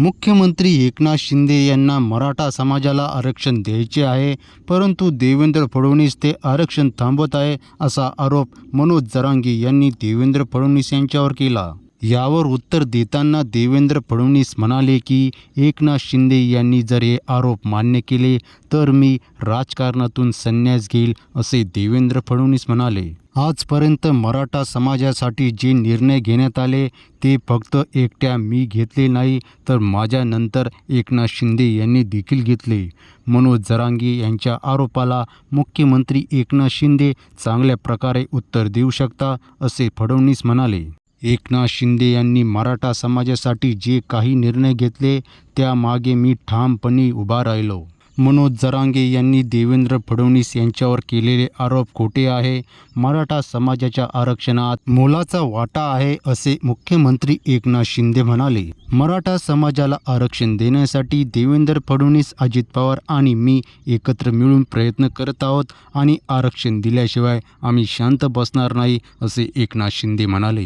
मुख्यमंत्री एकनाथ शिंदे यांना मराठा समाजाला आरक्षण द्यायचे आहे परंतु देवेंद्र फडणवीस ते आरक्षण थांबवत आहे असा आरोप मनोज जरांगी यांनी देवेंद्र फडणवीस यांच्यावर केला. यावर उत्तर देताना देवेंद्र फडणवीस म्हणाले की एकनाथ शिंदे यांनी जर हे आरोप मान्य केले तर मी राजकारणातून संन्यास घेईल असे देवेंद्र फडणवीस म्हणाले. आजपर्यंत मराठा समाजासाठी जे निर्णय घेण्यात आले ते फक्त एकट्या मी घेतले नाही तर माझ्यानंतर एकनाथ शिंदे यांनी देखील घेतले. मनोज जरांगे यांच्या आरोपाला मुख्यमंत्री एकनाथ शिंदे चांगल्या प्रकारे उत्तर देऊ शकता असे फडणवीस म्हणाले. एकनाथ शिंदे यांनी मराठा समाजासाठी जे काही निर्णय घेतले त्यामागे मी ठामपणे उभा राहिलो. मनोज जरांगे यांनी देवेंद्र फडणवीस यांच्यावर केलेले आरोप खोटे आहे. मराठा समाजाच्या आरक्षणात मोलाचा वाटा आहे असे मुख्यमंत्री एकनाथ शिंदे म्हणाले. मराठा समाजाला आरक्षण देण्यासाठी देवेंद्र फडणवीस अजित पवार आणि मी एकत्र मिळून प्रयत्न करत आहोत आणि आरक्षण दिल्याशिवाय आम्ही शांत बसणार नाही असे एकनाथ शिंदे म्हणाले.